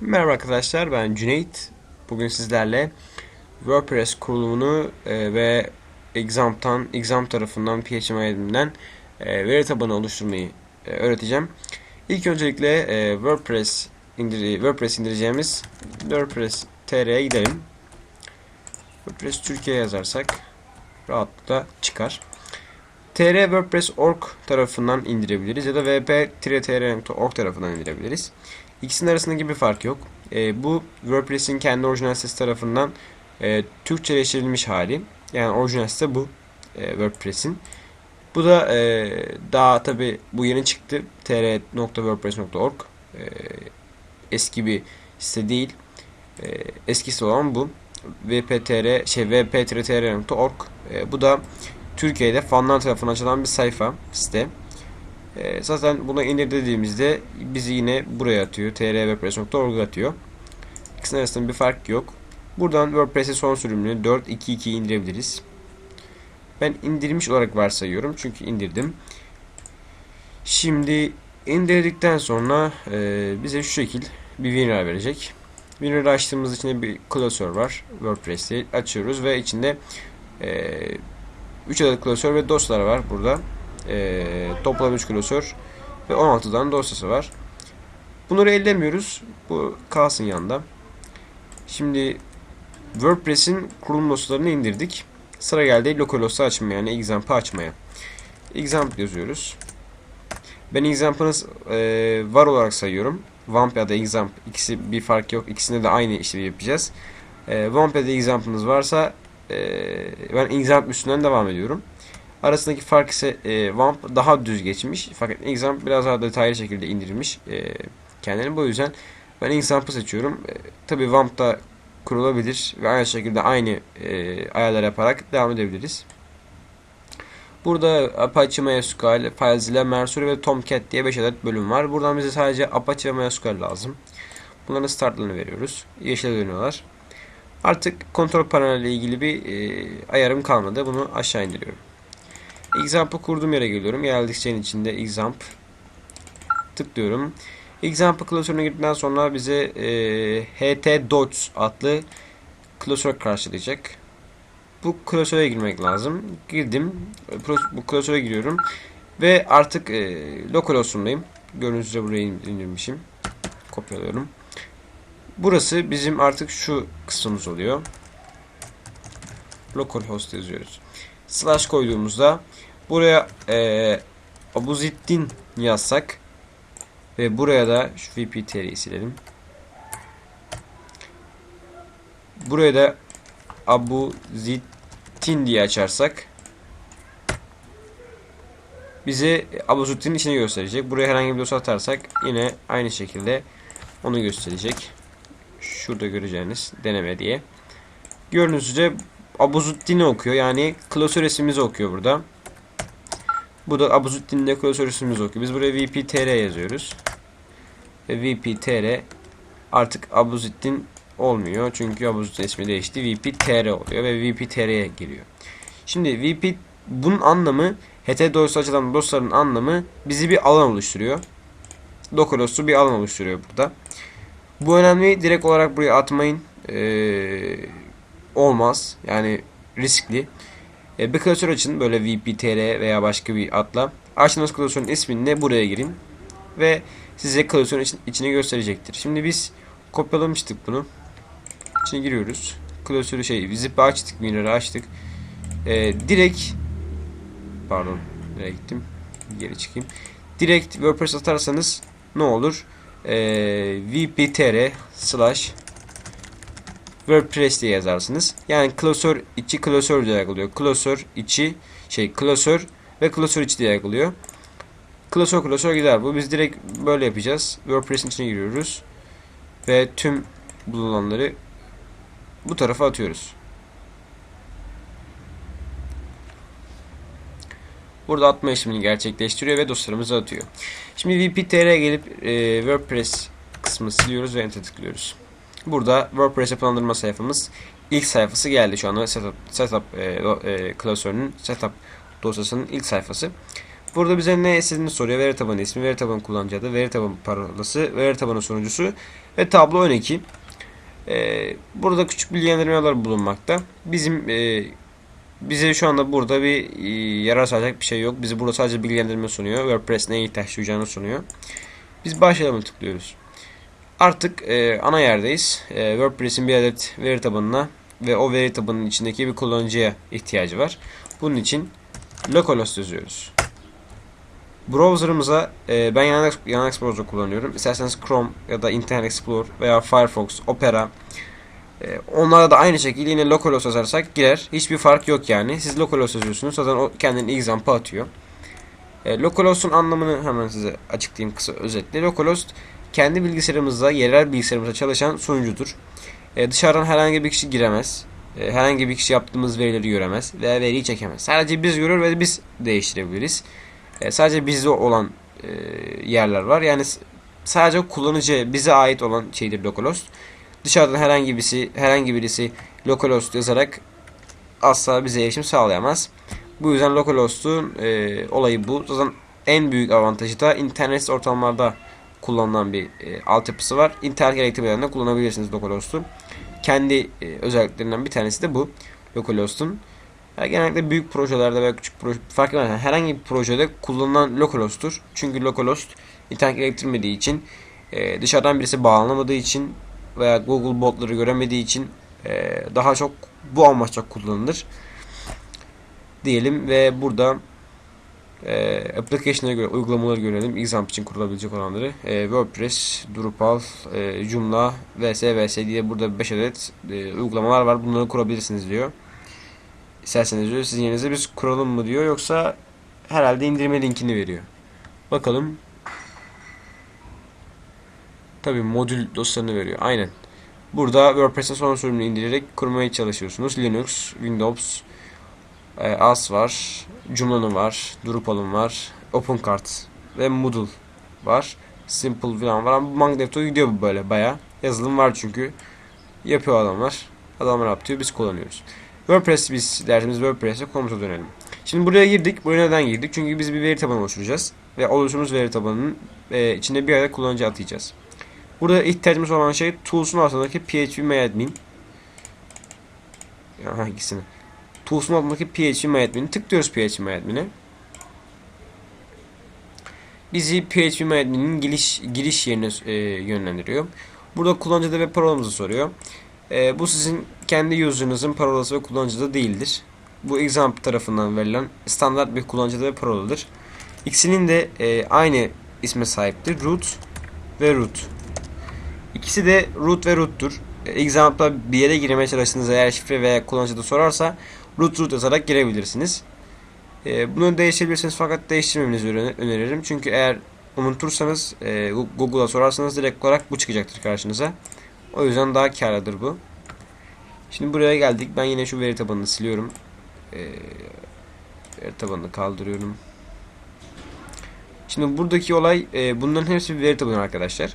Merhaba arkadaşlar ben Cüneyt. Bugün sizlerle WordPress kurulumunu e, ve Exam'tan, Exam tarafından PHP'den e, veri tabanı oluşturmayı e, öğreteceğim. İlk öncelikle WordPress indir WordPress indireceğimiz WordPress TR'ye gidelim. WordPress Türkiye yazarsak rahatlıkla çıkar. TR WordPress.org tarafından indirebiliriz ya da wp-tr.org tarafından indirebiliriz. İkisinin arasındaki bir fark yok. E, bu WordPress'in kendi orijinal sitesi tarafından e, Türkçeleştirilmiş hali. Yani orijinal site bu e, WordPress'in. Bu da e, daha tabi bu yeni çıktı. tr.wordpress.org e, Eski bir site değil. E, eskisi olan bu. vptr şey wp-tr.org e, Bu da Türkiye'de fanlar tarafından açılan bir sayfa site. E, zaten buna indir dediğimizde bizi yine buraya atıyor. trwordpress.org atıyor. İkisinin arasında bir fark yok. Buradan WordPress'in son sürümünü 4.2.2 indirebiliriz. Ben indirmiş olarak varsayıyorum. Çünkü indirdim. Şimdi indirdikten sonra e, bize şu şekil bir winrar verecek. Winrar açtığımız içinde bir klasör var. WordPress'i açıyoruz ve içinde e, 3 adet klasör ve dosyalar var burada. E, toplam 3 klasör ve 16 tane dosyası var. Bunları ellemiyoruz. Bu kalsın yanında. Şimdi WordPress'in kurulum dosyalarını indirdik. Sıra geldi localhost'u açmaya yani examp'ı açmaya. Examp yazıyoruz. Ben examp'ını e, var olarak sayıyorum. Vamp ya da examp ikisi bir fark yok. İkisinde de aynı işlemi yapacağız. E, Vamp ya da examp'ınız varsa e, ben examp üstünden devam ediyorum. Arasındaki fark ise e, Vamp daha düz geçmiş. Fakat Examp biraz daha detaylı şekilde indirilmiş e, kendini. Bu yüzden ben Examp'ı seçiyorum. E, Tabi Vamp da kurulabilir ve aynı şekilde aynı e, ayarlar yaparak devam edebiliriz. Burada Apache MySQL, FileZilla, Mercury ve Tomcat diye 5 adet bölüm var. Buradan bize sadece Apache ve MySQL lazım. Bunların startlarını veriyoruz. Yeşile dönüyorlar. Artık kontrol paneliyle ilgili bir e, ayarım kalmadı. Bunu aşağı indiriyorum. Examp'ı kurduğum yere geliyorum. Geldikçenin içinde examp tıklıyorum. Example klasörüne girdikten sonra bize e, ht dots adlı klasör karşılayacak. Bu klasöre girmek lazım. Girdim. Bu klasöre giriyorum. Ve artık e, localhost'undayım. Gördüğünüz üzere indirmişim. Kopyalıyorum. Burası bizim artık şu kısmımız oluyor. Localhost yazıyoruz. Slash koyduğumuzda Buraya e, Abuziddin yazsak ve buraya da şu vptr'yi silelim. Buraya da Abuziddin diye açarsak bize Abuziddin'in içine gösterecek. Buraya herhangi bir dosya atarsak yine aynı şekilde onu gösterecek. Şurada göreceğiniz deneme diye. Gördüğünüz üzere Abuzuddin'i okuyor. Yani klasör resmimizi okuyor burada. Bu da Abuzuddin dekoratörümüz okuyor. Biz buraya VPTR yazıyoruz. Ve VPTR artık Abuzuddin olmuyor. Çünkü Abuzuddin ismi değişti. VPTR oluyor ve VPTR'ye giriyor. Şimdi VP bunun anlamı dosyası açılan dosyaların anlamı bizi bir alan oluşturuyor. Dokalos'u bir alan oluşturuyor burada. Bu önemli. Direkt olarak buraya atmayın. Ee, olmaz. Yani riskli. E, bir klasör açın böyle vptr veya başka bir adla. Açtığınız klasörün ismini buraya girin. Ve size klasörün için, içine gösterecektir. Şimdi biz kopyalamıştık bunu. İçine giriyoruz. Klasörü şey zip'i açtık. Winrar'ı açtık. E, direkt pardon nereye gittim? Geri çıkayım. Direkt WordPress atarsanız ne olur? E, vptr slash WordPress diye yazarsınız. Yani klasör içi klasör diye yazılıyor. Klasör içi şey klasör ve klasör içi diye yazılıyor. Klasör klasör gider bu. Biz direkt böyle yapacağız. WordPress'in içine giriyoruz. Ve tüm bulunanları bu tarafa atıyoruz. Burada atma işlemini gerçekleştiriyor ve dosyalarımızı atıyor. Şimdi VPTR'ye gelip e, WordPress kısmını siliyoruz ve enter tıklıyoruz. Burada WordPress yapılandırma sayfamız ilk sayfası geldi şu anda setup, setup e, e, klasörünün setup dosyasının ilk sayfası. Burada bize ne istediğini soruyor. Veri tabanı ismi, veri tabanı kullanıcı adı, veri tabanı parolası, veri tabanı sunucusu ve tablo ön eki. Ee, burada küçük bilgilendirmeler bulunmakta. Bizim e, bize şu anda burada bir e, yarar sağlayacak bir şey yok. Bizi burada sadece bilgilendirme sunuyor. WordPress neye ihtiyaç duyacağını sunuyor. Biz başlayalım tıklıyoruz. Artık e, ana yerdeyiz. E, WordPress'in bir adet veri tabanına ve o veri tabanının içindeki bir kullanıcıya ihtiyacı var. Bunun için localhost yazıyoruz. Browser'ımıza e, ben Yandex, Yandex Browser kullanıyorum. İsterseniz Chrome ya da Internet Explorer veya Firefox, Opera e, onlara da aynı şekilde yine localhost yazarsak girer. Hiçbir fark yok yani. Siz localhost yazıyorsunuz. Zaten o kendini example atıyor. E, localhost'un anlamını hemen size açıklayayım kısa özetle. Localhost kendi bilgisayarımızda, yerel bilgisayarımızda çalışan sunucudur. E, dışarıdan herhangi bir kişi giremez. E, herhangi bir kişi yaptığımız verileri göremez veya veriyi çekemez. Sadece biz görür ve biz değiştirebiliriz. E, sadece bizde olan e, yerler var. Yani sadece kullanıcı bize ait olan şeydir localhost. Dışarıdan herhangi birisi herhangi birisi localhost yazarak asla bize erişim sağlayamaz. Bu yüzden localhost'un e, olayı bu. Zaten en büyük avantajı da internet ortamlarda kullanılan bir e, altyapısı var. İnternet gerektirmeden kullanabilirsiniz localhost'u. Kendi e, özelliklerinden bir tanesi de bu localhost'un. Yani genellikle büyük projelerde veya küçük proje fark etmez. Herhangi bir projede kullanılan localhost'tur. Çünkü localhost internet gerektirmediği için e, dışarıdan birisi bağlanamadığı için veya Google botları göremediği için e, daha çok bu amaçla kullanılır diyelim ve burada e, application'a göre uygulamaları görelim. Example için kurulabilecek olanları. E, WordPress, Drupal, e, Joomla, VS, VS diye burada 5 adet e, uygulamalar var. Bunları kurabilirsiniz diyor. İsterseniz diyor sizin yerinize biz kuralım mı diyor yoksa herhalde indirme linkini veriyor. Bakalım. Tabi modül dosyalarını veriyor. Aynen. Burada WordPress'in son sürümünü indirerek kurmaya çalışıyorsunuz. Linux, Windows, e, AS var, Joomla'nın var, Drupal'ın var, OpenCart ve Moodle var. Simple falan var ama Magneto gidiyor bu böyle baya. Yazılım var çünkü. Yapıyor adamlar. Adamlar yapıyor biz kullanıyoruz. WordPress biz dersimiz WordPress'e komuta dönelim. Şimdi buraya girdik. Buraya neden girdik? Çünkü biz bir veri tabanı oluşturacağız. Ve oluşturduğumuz veri tabanının e, içinde bir adet kullanıcı atayacağız. Burada ihtiyacımız olan şey Tools'un altındaki phpMyAdmin. Ya hangisini? Tools'un altındaki phpMyAdmin'i tıklıyoruz phpMyAdmin'e. Bizi phpMyAdmin'in giriş, giriş yerine e, yönlendiriyor. Burada kullanıcı adı ve parolamızı soruyor. E, bu sizin kendi user'ınızın parolası ve kullanıcı adı değildir. Bu example tarafından verilen standart bir kullanıcı adı ve paroladır. İkisinin de e, aynı isme sahiptir. Root ve root. İkisi de root ve root'tur. E, example'da bir yere girmeye çalıştığınızda eğer şifre veya kullanıcı adı sorarsa root root yazarak girebilirsiniz. E, bunu değiştirebilirsiniz fakat değiştirmemenizi öneririm. Çünkü eğer unutursanız e, Google'a sorarsanız direkt olarak bu çıkacaktır karşınıza. O yüzden daha karlıdır bu. Şimdi buraya geldik. Ben yine şu veri tabanını siliyorum. Ee, veri tabanını kaldırıyorum. Şimdi buradaki olay e, bunların hepsi bir veri tabanı arkadaşlar.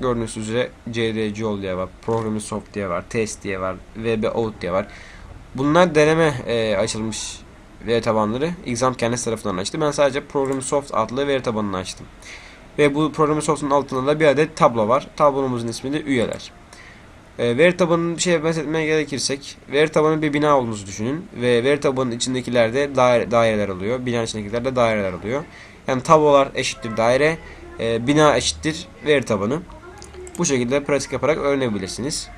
Gördüğünüz üzere CDCOL diye var, Programming Soft diye var, Test diye var, VB diye var. Bunlar deneme e, açılmış veri tabanları. Exam kendisi tarafından açtı. Ben sadece Programming Soft adlı veri tabanını açtım. Ve bu Programming Soft'un altında da bir adet tablo var. Tablomuzun ismi de üyeler. E, veri tabanının bir şeye benzetmeye gerekirsek veri tabanı bir bina olduğunuzu düşünün ve veri tabanının içindekilerde daire, daireler oluyor. Binanın içindekilerde daireler oluyor. Yani tablolar eşittir daire, e, bina eşittir veri tabanı. Bu şekilde pratik yaparak öğrenebilirsiniz.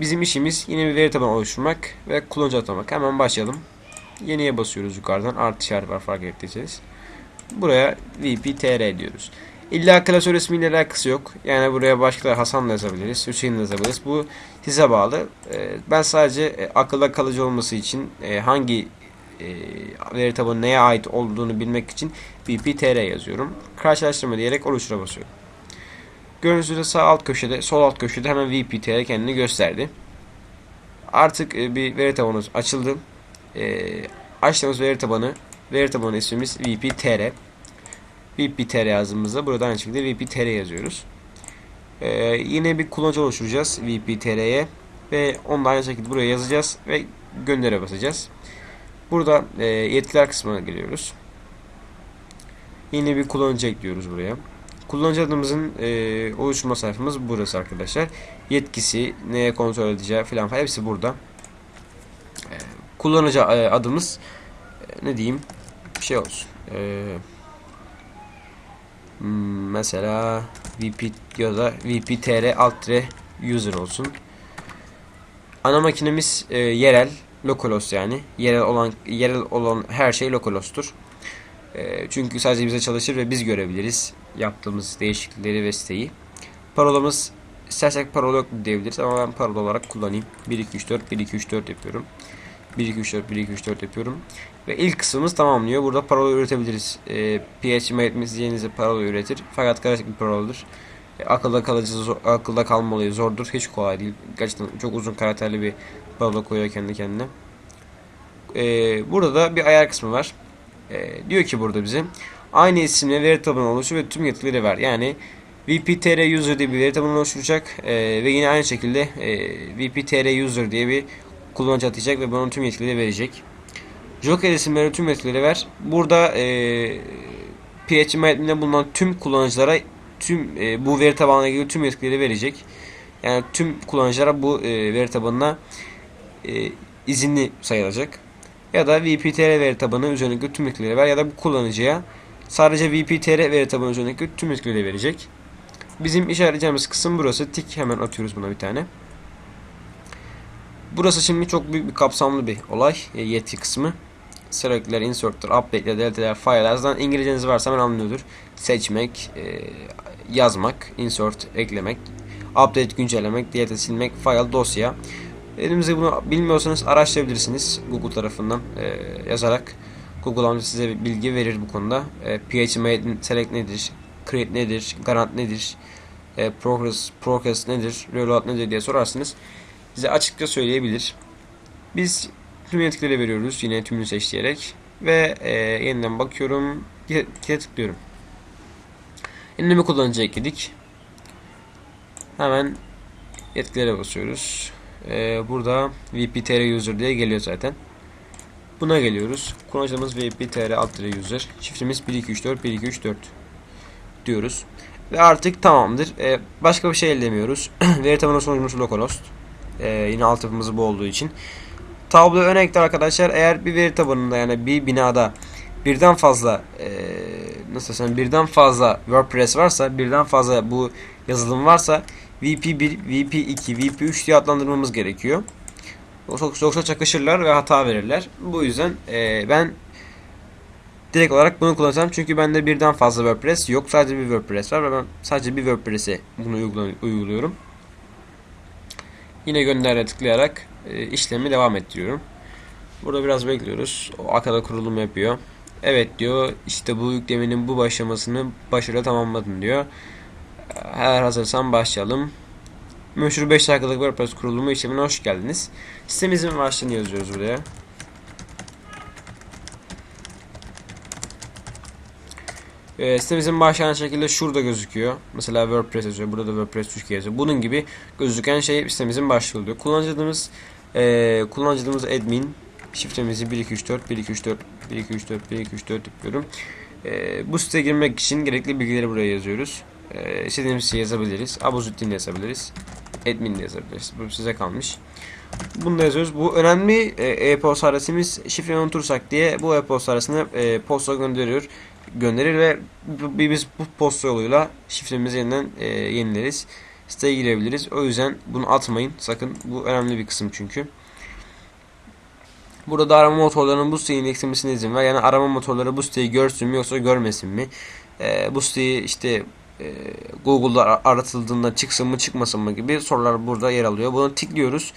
Bizim işimiz yine bir veri tabanı oluşturmak ve kullanıcı atamak. Hemen başlayalım. Yeniye basıyoruz yukarıdan. Artı işareti var fark ettiyseniz. Buraya VPTR diyoruz. İlla klasör ismiyle alakası yok. Yani buraya başka Hasan da yazabiliriz, Hüseyin de yazabiliriz. Bu size bağlı. Ee, ben sadece e, akılda kalıcı olması için e, hangi e, veri tabanı neye ait olduğunu bilmek için VPTR yazıyorum. Karşılaştırma diyerek oluştura basıyorum. Üzere sağ alt köşede, sol alt köşede hemen VPTR kendini gösterdi. Artık bir veri tabanımız açıldı. Açtığımız veri tabanı, veri tabanı ismimiz VPTR. VPTR yazdığımızda burada aynı şekilde VPTR yazıyoruz. Ee, yine bir kullanıcı oluşturacağız VPTR'ye ve onu da aynı şekilde buraya yazacağız ve göndere basacağız. Burada e, yetkiler kısmına geliyoruz. Yeni bir kullanıcı ekliyoruz buraya. Kullanıcı adımızın e, oluşturma sayfamız burası arkadaşlar. Yetkisi, neye kontrol edeceği falan hepsi burada. E, kullanıcı e, adımız e, ne diyeyim bir şey olsun. E, hmm, mesela VP ya da VPTR alt user olsun. Ana makinemiz e, yerel, lokalos yani. Yerel olan yerel olan her şey lokalostur. E, çünkü sadece bize çalışır ve biz görebiliriz yaptığımız değişiklikleri ve siteyi. Parolamız istersek parola yok diyebiliriz ama ben parola olarak kullanayım. 1 2 3 4 1 2 3 4 yapıyorum. 1 2 3 4 1 2 3 4 yapıyorum. Ve ilk kısmımız tamamlıyor. Burada parola üretebiliriz. E, PHP metnizleyeceğinizde parola üretir. Fakat karışık bir paroladır. E, akılda kalıcı, zor, akılda kalma olayı zordur. Hiç kolay değil. Gerçekten çok uzun karakterli bir parola koyuyor kendi kendine. E, burada da bir ayar kısmı var. E, diyor ki burada bize aynı isimle veri tabanı oluştur ve tüm yetkileri ver. Yani VPTR user diye bir veri tabanı oluşturacak e, ve yine aynı şekilde e, VPTR user diye bir kullanıcı atayacak ve bunun tüm yetkileri verecek. Joker isimleri tüm yetkileri ver. Burada e, PHP metninde bulunan tüm kullanıcılara tüm e, bu veri tabanına ilgili tüm yetkileri verecek. Yani tüm kullanıcılara bu e, veri tabanına e, izinli sayılacak. Ya da VPTR veri tabanı üzerindeki tüm yetkileri ver ya da bu kullanıcıya sadece VPTR veri tabanı üzerindeki tüm yetkileri verecek. Bizim işaretleyeceğimiz kısım burası. Tik hemen atıyoruz buna bir tane. Burası şimdi çok büyük bir kapsamlı bir olay. E, yetki kısmı. Select'ler, insert'ler, update'ler, delete'ler, file'lerden İngilizceniz varsa hemen anlıyordur. Seçmek, e, yazmak, insert, eklemek, update, güncellemek, delete, silmek, file, dosya. Elimizde bunu bilmiyorsanız araştırabilirsiniz Google tarafından e, yazarak. Google amca size bilgi verir bu konuda. E, PHP select nedir, create nedir, garant nedir, e, progress, progress nedir, reload nedir diye sorarsınız. Size açıkça söyleyebilir. Biz tüm yetkileri veriyoruz yine tümünü seçleyerek ve e, yeniden bakıyorum, yetkiye tıklıyorum. Yeniden bir kullanıcı ekledik. Hemen yetkilere basıyoruz. Ee, burada VPTR user diye geliyor zaten. Buna geliyoruz. Kullanıcımız VPTR alt user. Şifremiz 1234 1234 diyoruz. Ve artık tamamdır. Ee, başka bir şey ellemiyoruz. Veri tabanı sonucumuz localhost. Ee, yine altyapımız bu olduğu için. Tablo örnekte arkadaşlar eğer bir veri tabanında yani bir binada birden fazla e, nasıl desem birden fazla WordPress varsa birden fazla bu yazılım varsa VP1, VP2, VP3 diye adlandırmamız gerekiyor. Yoksa çakışırlar ve hata verirler. Bu yüzden e, ben direkt olarak bunu kullanacağım. Çünkü bende birden fazla WordPress yok. Sadece bir WordPress var ve ben sadece bir WordPress'e bunu uyguluyorum. Yine göndere tıklayarak e, işlemi devam ettiriyorum. Burada biraz bekliyoruz. O arkada kurulum yapıyor. Evet diyor. İşte bu yüklemenin bu başlamasını başarıyla tamamladım diyor. Eğer hazırsan başlayalım. Meşhur 5 dakikalık WordPress kurulumu işlemine hoş geldiniz. Sitemizin başlığını yazıyoruz buraya. E, sitemizin başlayan şekilde şurada gözüküyor. Mesela WordPress yazıyor. Burada da WordPress Türkiye yazıyor. Bunun gibi gözüken şey sitemizin başlığı oluyor. Kullanıcı e, kullanıcı admin. Şifremizi 1234 1234 1234 1234 yapıyorum. E, bu siteye girmek için gerekli bilgileri buraya yazıyoruz. E, istediğimiz şey yazabiliriz. Abuzuddin yazabiliriz. Admin de yazabiliriz. Bu size kalmış. Bunu da yazıyoruz. Bu önemli e-posta adresimiz şifreyi unutursak diye bu e-posta adresine e, posta gönderiyor gönderir ve biz bu posta yoluyla şifremizi yeniden e, yenileriz. Siteye girebiliriz. O yüzden bunu atmayın. Sakın. Bu önemli bir kısım çünkü. Burada da arama motorlarının bu siteyi indekslemesine izin ver. Yani arama motorları bu siteyi görsün mü yoksa görmesin mi? E, bu siteyi işte e, Google'da aratıldığında çıksın mı çıkmasın mı gibi sorular burada yer alıyor. Bunu tıklıyoruz.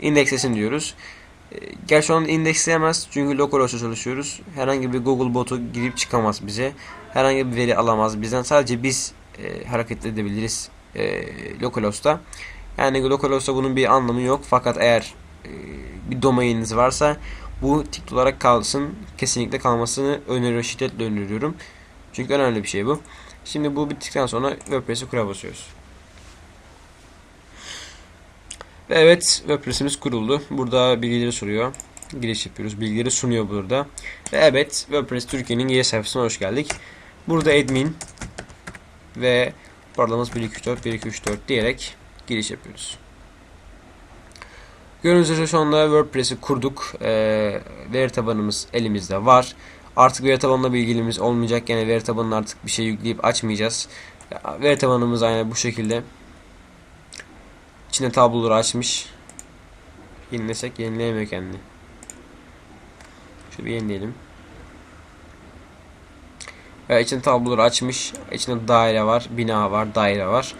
İndekslesin diyoruz. E, gerçi onu indeksleyemez çünkü localhost'ta çalışıyoruz. Herhangi bir Google botu girip çıkamaz bize. Herhangi bir veri alamaz bizden. Sadece biz e, hareket edebiliriz e, localhost'ta. Yani localhost'ta bunun bir anlamı yok. Fakat eğer e, bir domaininiz varsa bu tik olarak kalsın. Kesinlikle kalmasını öneriyorum. Şiddetle öneriyorum. Çünkü önemli bir şey bu. Şimdi bu bittikten sonra WordPress'i kura basıyoruz. Ve evet WordPress'imiz kuruldu. Burada bilgileri soruyor. Giriş yapıyoruz. Bilgileri sunuyor burada. Ve evet WordPress Türkiye'nin giriş sayfasına hoş geldik. Burada admin ve parlamamız 1234 1234 diyerek giriş yapıyoruz. Gördüğünüz üzere şu anda WordPress'i kurduk. Ee, veri tabanımız elimizde var. Artık veri tabanına bilgilimiz olmayacak. Yani veri tabanına artık bir şey yükleyip açmayacağız. Veri tabanımız aynı bu şekilde. İçine tabloları açmış. Yenilesek yenileyemiyor kendini. Şöyle bir yenileyelim. Evet, içinde tabloları açmış. İçinde daire var, bina var, daire var.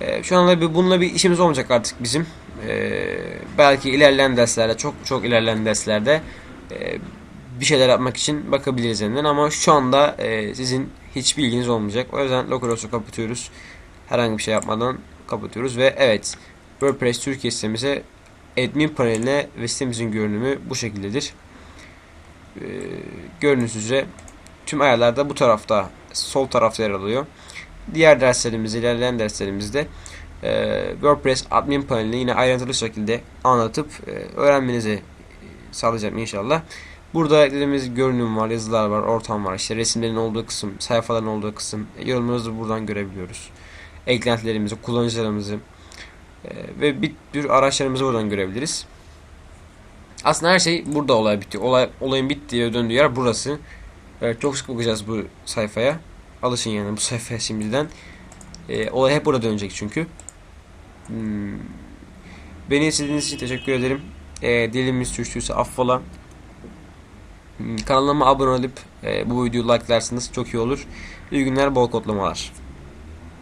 Ee, şu anda bir, bununla bir işimiz olmayacak artık bizim. Ee, belki ilerleyen derslerde, çok çok ilerleyen derslerde e, bir şeyler yapmak için bakabiliriz yeniden. Ama şu anda e, sizin hiçbir ilginiz olmayacak. O yüzden localhost'u kapatıyoruz. Herhangi bir şey yapmadan kapatıyoruz ve evet WordPress Türkiye sitemize admin paneline ve sitemizin görünümü bu şekildedir. Ee, gördüğünüz üzere tüm ayarlar da bu tarafta sol tarafta yer alıyor. Diğer derslerimizde, ilerleyen derslerimizde e, WordPress admin panelini yine ayrıntılı şekilde anlatıp e, öğrenmenizi sağlayacağım inşallah. Burada dediğimiz görünüm var, yazılar var, ortam var, işte resimlerin olduğu kısım, sayfaların olduğu kısım, yorumlarımızı buradan görebiliyoruz. Eklentilerimizi, kullanıcılarımızı e, ve bir tür araçlarımızı buradan görebiliriz. Aslında her şey burada olay bitiyor. Olay, olayın bittiği döndüğü yer burası. Evet, çok sık bakacağız bu sayfaya. Alışın yani bu sayfaya şimdiden. E, olay hep burada dönecek çünkü. Hmm. Beni izlediğiniz için teşekkür ederim. E, dilimiz sürçtüyse affola. Kanalıma abone olup e, bu videoyu likelarsınız çok iyi olur. İyi günler, bol kodlamalar.